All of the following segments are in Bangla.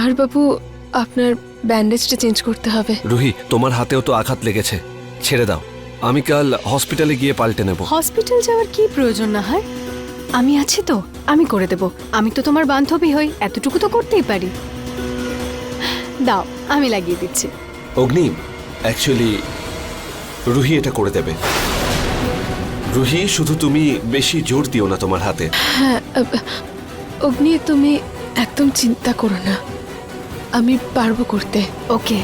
নাহার বাবু আপনার ব্যান্ডেজটা চেঞ্জ করতে হবে। রুহি তোমার হাতেও তো আঘাত লেগেছে। ছেড়ে দাও। আমি কাল হসপিটালে গিয়ে পাল্টে নেব। হসপিটাল যাওয়ার কি প্রয়োজন না হয়? আমি আছি তো আমি করে দেব। আমি তো তোমার বান্ধবী হই এতটুকু তো করতেই পারি। দাও আমি লাগিয়ে দিচ্ছি। অগ্নি অ্যাকচুয়ালি রুহি এটা করে দেবে। রুহি শুধু তুমি বেশি জোর দিও না তোমার হাতে। হ্যাঁ অগ্নি তুমি একদম চিন্তা করো না। আমি পারব করতে ওকে?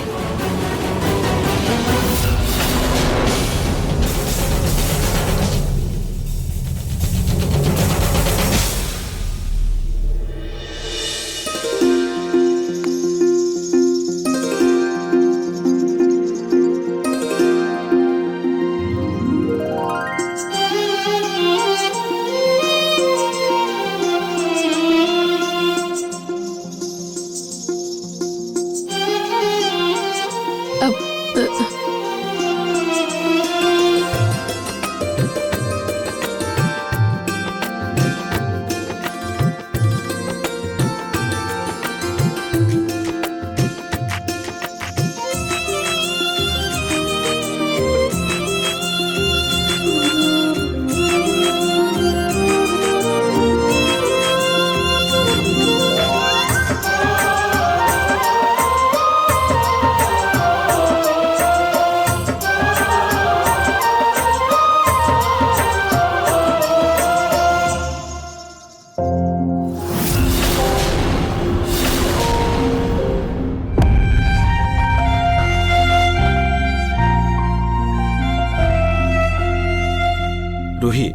রুহি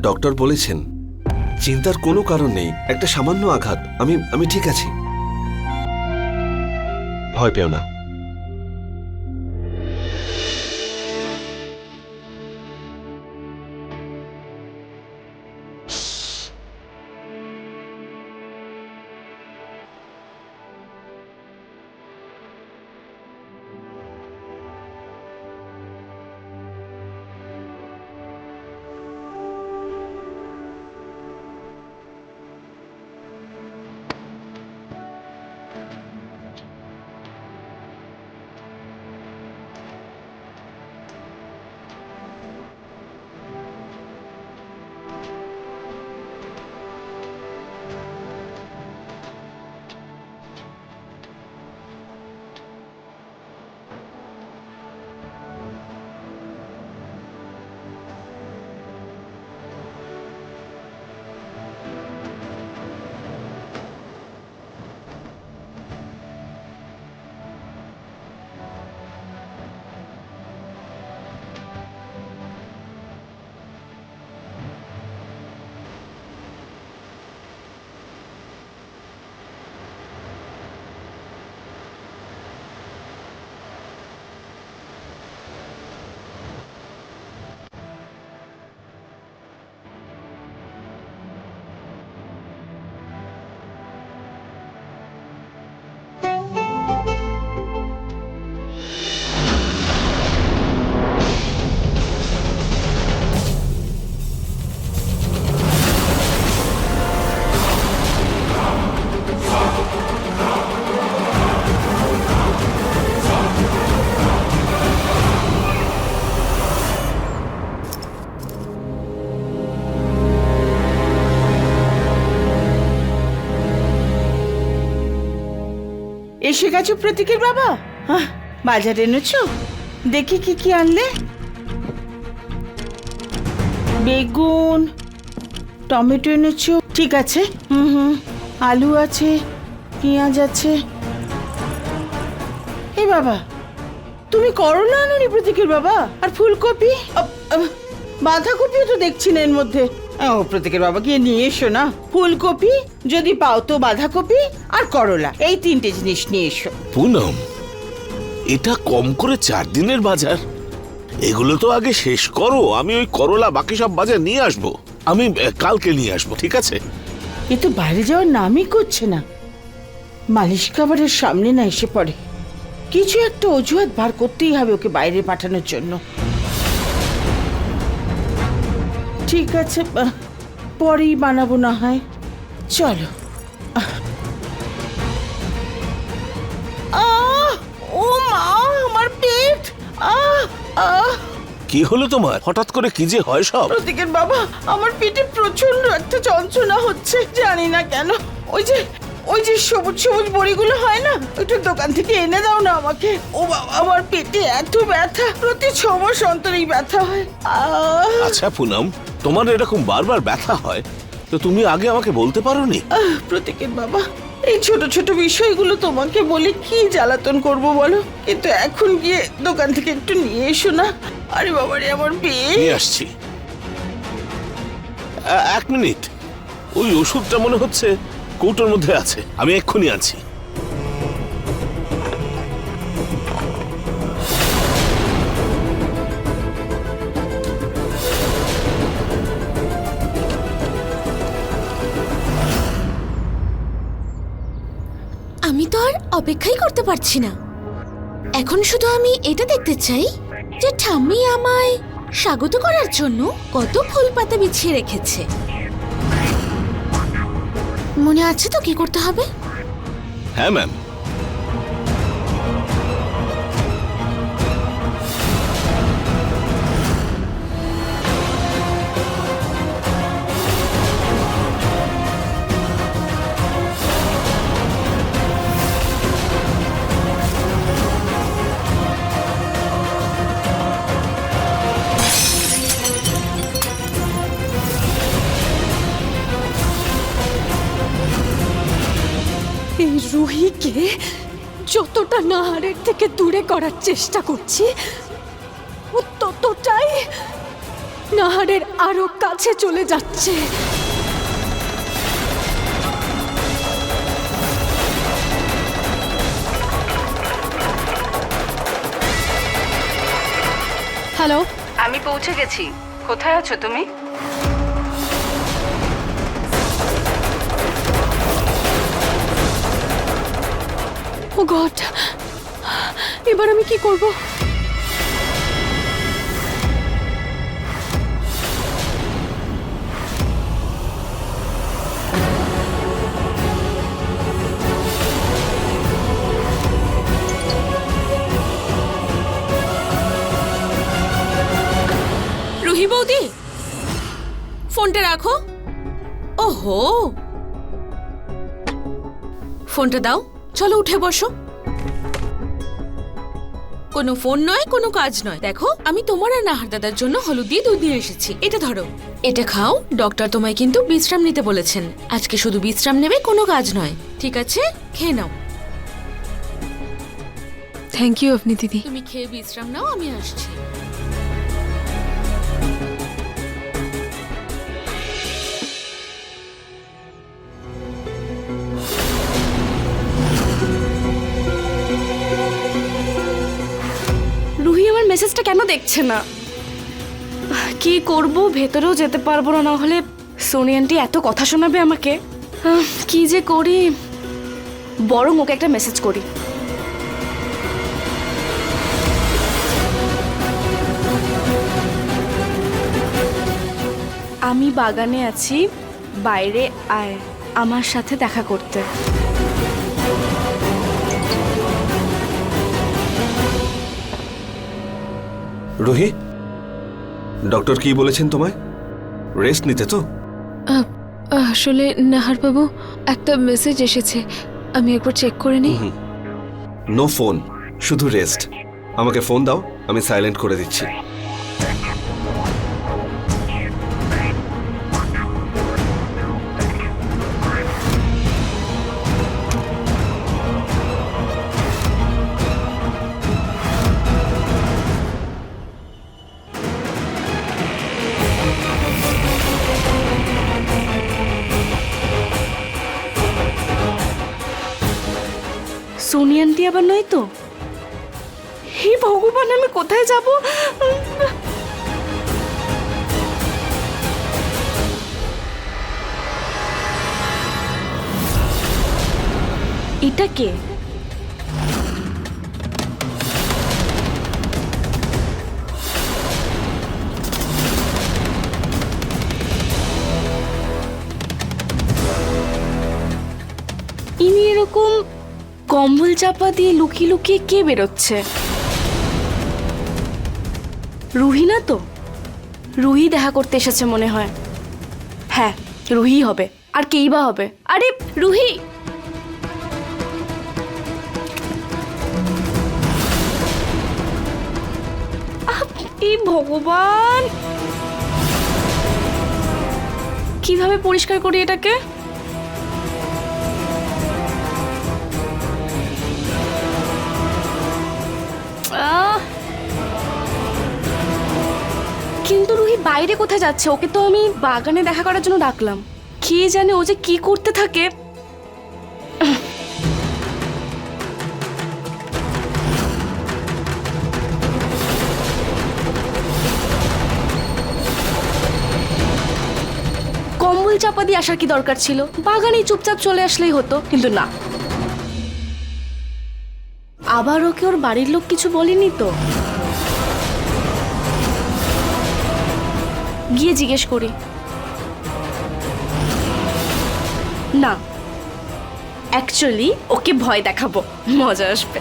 ডক্টর বলেছেন, চিন্তার কোনো কারণ নেই, একটা সামান্য আঘাত, আমি আমি ঠিক আছি। ভয় পেও না। এসে গেছো প্রতীকের বাবা? বাজার এনেছো? দেখি কি কি আনলে। বেগুন, টমেটো এনেছো। ঠিক আছে, হুম হুম। আলু আছে, পেঁয়াজ আছে। এ বাবা, তুমি করলা আনোনি প্রতীকের বাবা? আর ফুলকপি? বাঁধাকপিও তো দেখছি না এর মধ্যে। ও প্রতীকের বাবা গিয়ে নিয়ে এসো না। ফুলকপি যদি পাও তো বাঁধাকপি আর করলা এই তিনটে জিনিস নিয়ে এসো। পুনম এটা কম করে চার দিনের বাজার। এগুলো তো আগে শেষ করো আমি ওই করলা বাকি সব বাজার নিয়ে আসব। আমি কালকে নিয়ে আসব ঠিক আছে? এ তো বাইরে যাওয়ার নামই করছে না। মালিশ কাবারের সামনে না এসে পড়ে। কিছু একটা অজুহাত বার করতেই হবে ওকে বাইরে পাঠানোর জন্য। ঠিক আছে পরেই বানাবো না হয়। চলো। ও মা আমার পেট। আহ আহ। কি হলো তোমার? হঠাৎ করে কি যে হয় সব? প্রতীকের বাবা আমার পেটে প্রচণ্ড একটা যন্ত্রণা হচ্ছে জানি না কেন। ওই যে ওই যে সবুজ সবুজ বড়িগুলো হয় না ওইটার দোকান থেকে এনে দাও না আমাকে। ও বাবা আমার পেটে এত ব্যথা প্রতি ছ মাস অন্তরেই ব্যথা হয়। আচ্ছা পুনম তোমার এরকম বারবার ব্যথা হয় তো তুমি আগে আমাকে বলতে পারোনি? আহ, প্রতীকের বাবা এই ছোট ছোট বিষয়গুলো তোমাকে বলে কি জ্বালাতন করব বলো? কিন্তু এখন গিয়ে দোকান থেকে একটু নিয়ে এসো না। আরে বাবা রে আমার বিয়ে নিয়ে আসছি। এক মিনিট। ওই ওষুধটা মনে হচ্ছে কৌটোর মধ্যে আছে। আমি এক্ষুনি আছি আমি তো আর অপেক্ষাই করতে পারছি না। এখন শুধু আমি এটা দেখতে চাই যে ঠাম্মি আমায় স্বাগত করার জন্য কত ফুল পাতা বিছিয়ে রেখেছে। মনে আছে তো কি করতে হবে? হ্যাঁ ম্যাম এই রুহিকে যতটা নাহারের থেকে দূরে করার চেষ্টা করছি ও ততটাই নাহারের আরও কাছে চলে যাচ্ছে। হ্যালো আমি পৌঁছে গেছি। কোথায় আছো তুমি? ও গড এবার আমি কি করব? রুহি বৌদি ফোনটা রাখো। ওহো। ফোনটা দাও। চলো উঠে বসো। কোনো ফোন নয় কোনো কাজ নয়। দেখো আমি তোমার আর নাহার দাদার জন্য হলুদ দিয়ে দুধ নিয়ে এসেছি। এটা ধরো। এটা খাও ডক্টর তোমায় কিন্তু বিশ্রাম নিতে বলেছেন। আজকে শুধু বিশ্রাম নেবে কোনো কাজ নয়। ঠিক আছে? খেয়ে নাও। থ্যাংক ইউ আপনি দিদি। তুমি খেয়ে বিশ্রাম নাও আমি আসছি। মেসেজটা কেন দেখছে না? কি করব? ভেতরেও যেতে পারব না না হলে সোনি আন্টি এত কথা শোনাবে আমাকে। কি যে করি? বরং ওকে একটা মেসেজ করি। আমি বাগানে আছি, বাইরে আয়, আমার সাথে দেখা করতে। রুহি ডক্টর কি বলেছেন তোমায়? রেস্ট নিতে তো? আসলে নাহার বাবু একটা মেসেজ এসেছে। আমি একবার চেক করে নিই। নো ফোন শুধু রেস্ট আমাকে ফোন দাও আমি সাইলেন্ট করে দিচ্ছি। সোনি আন্টি আবার নয় তো? হে ভগবান আমি কোথায় যাব? এটা কে? কম্বল চাপা দিয়ে লুকিয়ে লুকিয়ে কে বেরোচ্ছে? রুহি না তো? রুহি দেখা করতে এসেছে মনে হয়। হ্যাঁ রুহি হবে। আর কেই বা হবে? আরে, রুহি! ভগবান! কীভাবে পরিষ্কার করি এটাকে? কিন্তু রুহি বাইরে কোথায় যাচ্ছে? ওকে তো আমি বাগানে দেখা করার জন্য ডাকলাম। কে জানে ও যে কি করতে থাকে? কম্বল চাপা দিয়ে আসার কি দরকার ছিল? বাগানে চুপচাপ চলে আসলেই হতো, কিন্তু না। আবার ওকে ওর বাড়ির লোক কিছু বলেনি তো? গিয়ে জিজ্ঞেস করি। না অ্যাকচুয়ালি ওকে ভয় দেখাবো, মজা আসবে।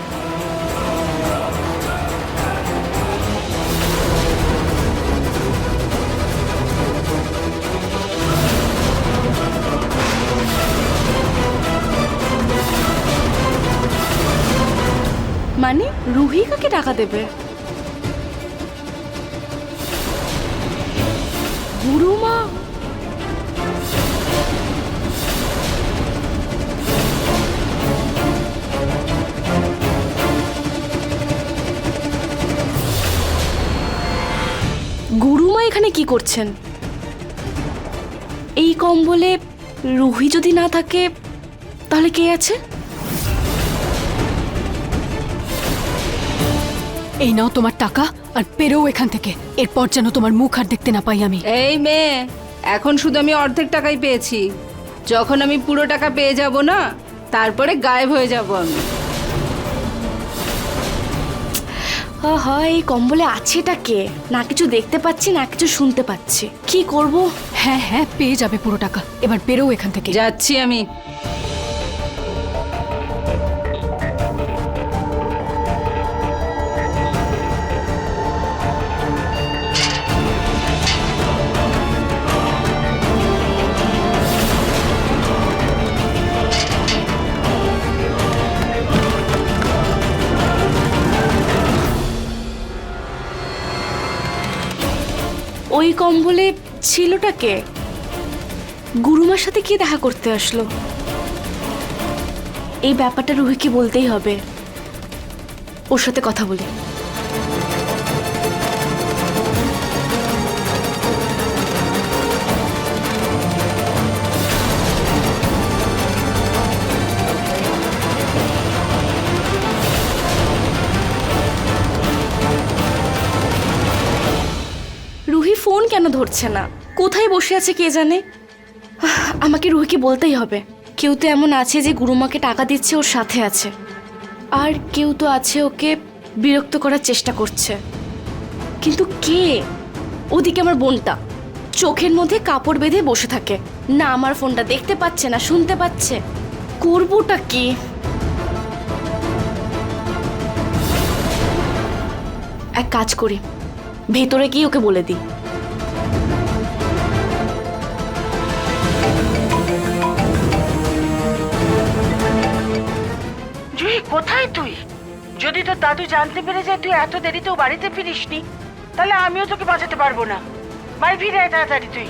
মানে রুহি কাকে টাকা দেবে? গুরুমা? গুরুমা এখানে কি করছেন? এই কম্বলে রুহি যদি না থাকে, তাহলে কে আছে? এই নাও তোমার টাকা আর পেরেও এখান থেকে। এরপর যেন তোমার মুখ আর দেখতে না পাই আমি। এই মেয়ে এখন শুধু আমি অর্ধেক টাকাই পেয়েছি। যখন আমি পুরো টাকা পেয়ে যাব না তারপরে গায়েব হয়ে যাব আমি। আহা এই কম্বলে আছেটা কে? না কিছু দেখতে পাচ্ছি না কিছু শুনতে পাচ্ছি। কি করব? হ্যাঁ হ্যাঁ পেয়ে যাবে পুরো টাকা। এবার বেরো এখান থেকে। যাচ্ছি আমি। ওই কম্বলে ছিলটা কে? গুরুমার সাথে কে দেখা করতে আসলো? এই ব্যাপারটা রুহিকে বলতেই হবে। ওর সাথে কথা বলি। কেন ধরছে না? কোথায় বসে আছে কে জানে? আমাকে রুহিকে বলতেই হবে। কেউ তো এমন আছে যে গুরুমাকে টাকা দিচ্ছে, ওর সাথে আছে। আর কেউ তো আছে ওকে বিরক্ত করার চেষ্টা করছে। কিন্তু কে? ওদিকে আমার বোনটা। চোখের মধ্যে কাপড় বেঁধে বসে থাকে। না, আমার ফোনটা দেখতে পাচ্ছে না, শুনতে পাচ্ছে। করবোটা কি? এক কাজ করি। ভেতরে গিয়ে ওকে বলে দিই। কোথায় তুই? যদি তোর দাদু জানতে পেরে যায় তুই এত দেরিতেও বাড়িতে ফিরিসনি, তাহলে আমিও তোকে বাঁচাতে পারব না। বাড়ি ফিরে আয় তাড়াতাড়ি তুই।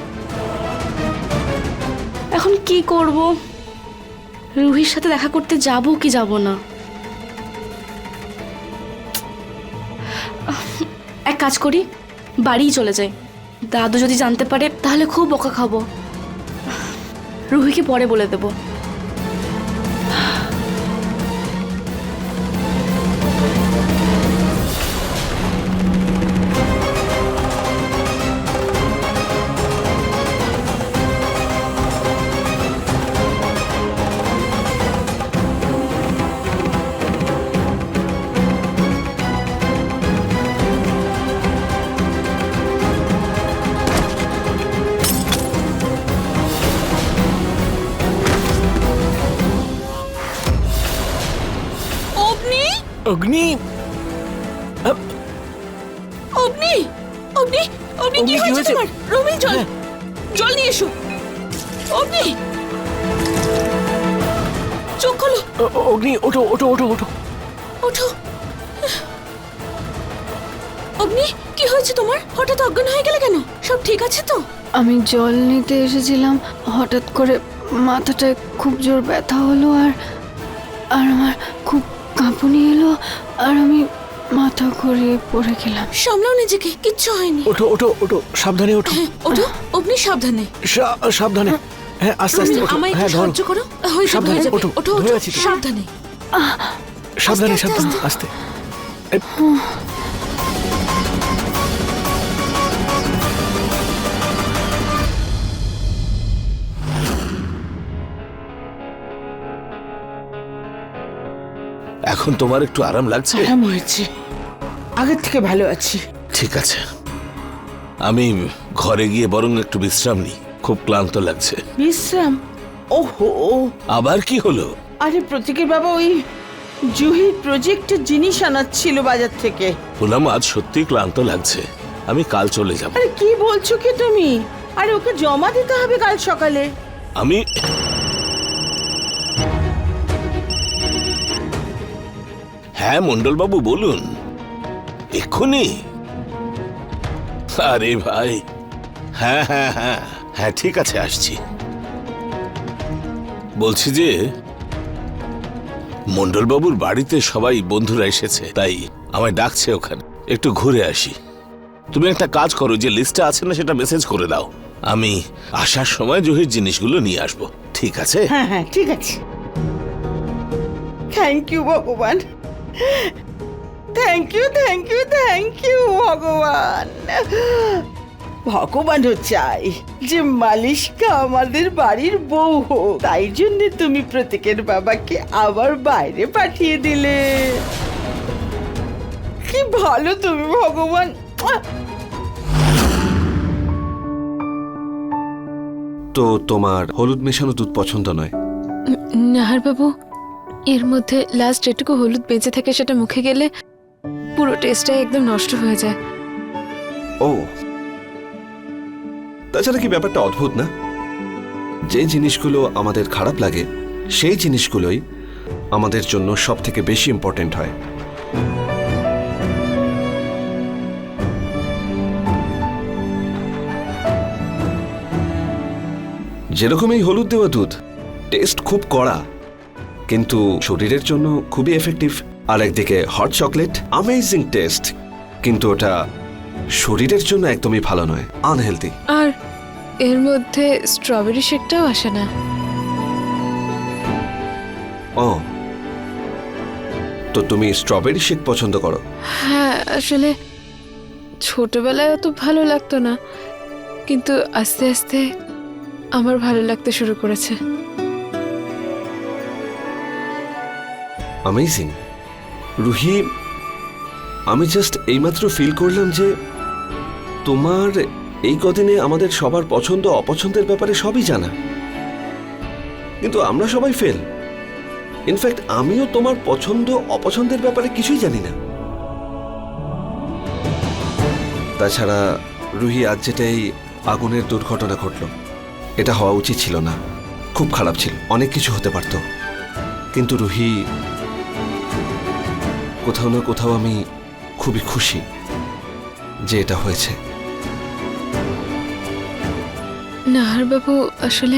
এখন কি করব? রুহির সাথে দেখা করতে যাব কি যাব না? এক কাজ করি, বাড়িই চলে যাই। দাদু যদি জানতে পারে, তাহলে খুব বকা খাব। রুহিকে পরে বলে দেবো। অগ্নি? অগ্নি! অগ্নি! অগ্নি অগ্নি কি হয়েছে? তোমার? রবিল জল। হ্যাঁ। জল নিয়ে এসো। অগ্নি! চোখ খোলো। অগ্নি ওঠো ওঠো ওঠো ওঠো। ওঠো। অগ্নি কি হয়েছে তোমার? হঠাৎ অজ্ঞান হয়ে গেলে কেন? সব ঠিক আছে তো? আমি জল নিতে এসেছিলাম। হঠাৎ করে মাথাটায় খুব জোর ব্যথা হলো আর আর আমার খুব কাঁপুনি এলো আর আমি মাথা ঘুরিয়ে পড়ে গেলাম। সামলাও নিজেকে কিচ্ছু হয়নি। ওঠো ওঠো ওঠো সাবধানে ওঠো। হ্যাঁ ওঠো অগ্নি সাবধানে। সা- সাবধানে। হ্যাঁ আস্তে আস্তে ওঠো। আমায় একটু হ্যাঁ ধরো। সাহায্য করো। হয়ে যাবে সাবধানে, হয়ে যাবে। ওঠো, ওঠো ধরে আছি তো। সাবধানে। সাবধানে আস্তে, সাবধানে আস্তে। আস্তে। এখন তোমার একটু আরাম লাগছে? আরাম হয়েছে। আগের থেকে ভালো আছি। ঠিক আছে। আমি ঘরে গিয়ে বরং একটু বিশ্রাম নিই। খুব ক্লান্ত লাগছে। বিশ্রাম? ওহো। আবার কি হলো? আরে প্রতীকের বাবা ওই জুহি প্রজেক্টের জিনিস আনাচ্ছিল বাজার থেকে। বললাম আজ সত্যি ক্লান্ত লাগছে। আমি কাল চলে যাব। আরে কি বলছো কি তুমি? আরে ওকে জমা দিতে হবে কাল সকালে। আমি হ্যাঁ মন্ডলবাবু বলুন। এক্ষুনি। আরে ভাই। হ্যাঁ হ্যাঁ হ্যাঁ হ্যাঁ ঠিক আছে, আসছি। বলছি যে মন্ডলবাবুর বাড়িতে সবাই বন্ধুরা এসেছে, তাই আমায় ডাকছে ওখানে। একটু ঘুরে আসি। তুমি একটা কাজ করো, যে লিস্টটা আছে না, সেটা মেসেজ করে দাও। আমি আসার সময় জহির জিনিসগুলো নিয়ে আসব। ঠিক আছে? হ্যাঁ হ্যাঁ ঠিক আছে। থ্যাংক ইউ ভগবান। Thank you thank you thank you ভগবান। ভগবানও চাই যে মালিশকা আমাদের বাড়ির বউ হোক। তাই জন্য তুমি প্রত্যেকের বাবাকে আবার বাইরে পাঠিয়ে দিলে। কি ভালো তুমি ভগবান। তো তোমার হলুদ মেশানো দুধ পছন্দ নয়? নাহার বাবু এর মধ্যে লাস্ট যেটুকু হলুদ বেঁচে থাকে সেটা মুখে গেলে পুরো টেস্টটাই একদম নষ্ট হয়ে যায়। ও। তাছাড়া কি ব্যাপারটা অদ্ভুত না? যে জিনিসগুলো আমাদের খারাপ লাগে, সেই জিনিসগুলোই আমাদের জন্য সব থেকে বেশি ইম্পর্টেন্ট হয়। যেরকম এই হলুদ দেওয়া দুধ টেস্ট খুব কড়া। কিন্তু শরীরের জন্য খুবই এফেক্টিভ আর একদিকে হট চকলেট আমেজিং টেস্ট কিন্তু ওটা শরীরের জন্য একদমই ভালো নয় আনহেলদি আর এর মধ্যে স্ট্রবেরি শেকটাও আসে না। ও। তো তুমি স্ট্রবেরি শেক পছন্দ করো? হ্যাঁ আসলে ছোটবেলায় অত ভালো লাগতো না। কিন্তু আস্তে আস্তে আমার ভালো লাগতে শুরু করেছে। অ্যামেজিং রুহি, আমি জাস্ট এইমাত্র ফিল করলাম যে তোমার এই কদিনে আমাদের সবার পছন্দ, অপছন্দের ব্যাপারে সবই জানা। কিন্তু আমরা সবাই ফেল ইনফ্যাক্ট আমিও তোমার পছন্দ, অপছন্দের ব্যাপারে কিছুই জানি না। তাছাড়া রুহি, আজ যেটাই আগুনের দুর্ঘটনা ঘটল, এটা হওয়া উচিত ছিল না। খুব খারাপ ছিল, অনেক কিছু হতে পারত। কিন্তু রুহি কোথাও না কোথাও আমি খুবই খুশি যে এটা হয়েছে। নাহার বাবু আসলে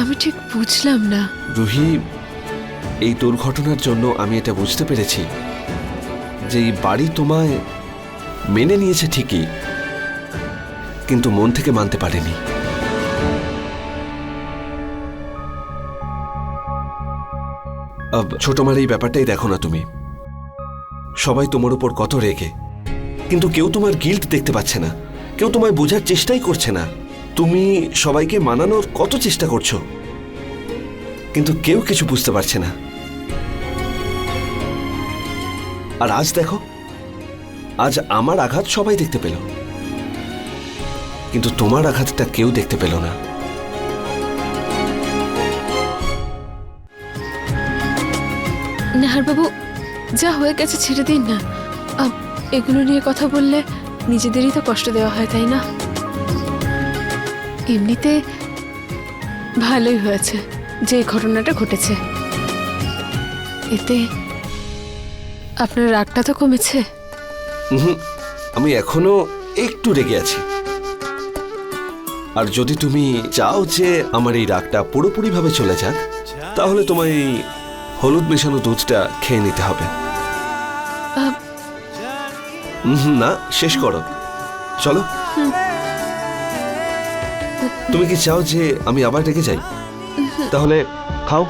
আমি ঠিক বুঝলাম না। রুহি এই দুর্ঘটনার জন্য আমি এটা বুঝতে পেরেছি যে এই বাড়ি তোমায় মেনে নিয়েছে ঠিকই কিন্তু মন থেকে মানতে পারেনি। ছোট মার এই ব্যাপারটাই দেখো না তুমি। সবাই তোমার উপর কত রেগে। কিন্তু কেউ তোমার গিল্ট দেখতে পাচ্ছে না। কেউ তোমায় বোঝার চেষ্টাই করছে না। তুমি সবাইকে মানানোর কত চেষ্টা করছ? কিন্তু কেউ কিছু বুঝতে পারছে না। আর আজ দেখো, আজ আমার আঘাত সবাই দেখতে পেল। কিন্তু তোমার আঘাতটা কেউ দেখতে পেল না। নাহার বাবু যা হয়ে গেছে ছেড়ে দিন না। এগুলো নিয়ে কথা বললে নিজেদেরই তো কষ্ট দেওয়া হয়, তাই না? এমনিতে ভালোই হয়েছে যে ঘটনাটা ঘটেছে। এতে আপনার রাগটা তো কমেছে? আমি এখনও একটু রেগে আছি। আর যদি তুমি চাও যে আমার এই রাগটা পুরোপুরিভাবে চলে যাক, তাহলে তোমায় হলুদ মেশানো দুধটা খেয়ে নিতে হবে। না, শেষ করো। চলো। তুমি কি চাও যে আমি আবার ডেকে যাই? তাহলে খাও।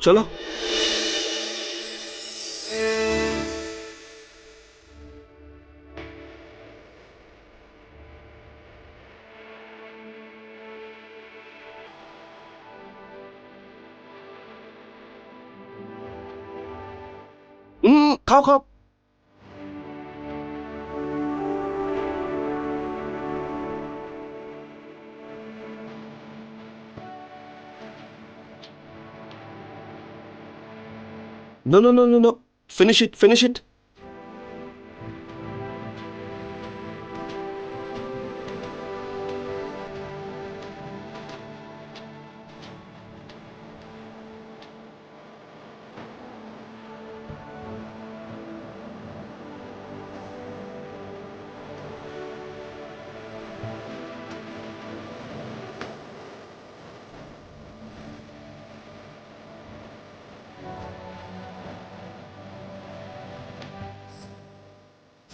চলো। No, no, no, no, no. Finish it, finish it.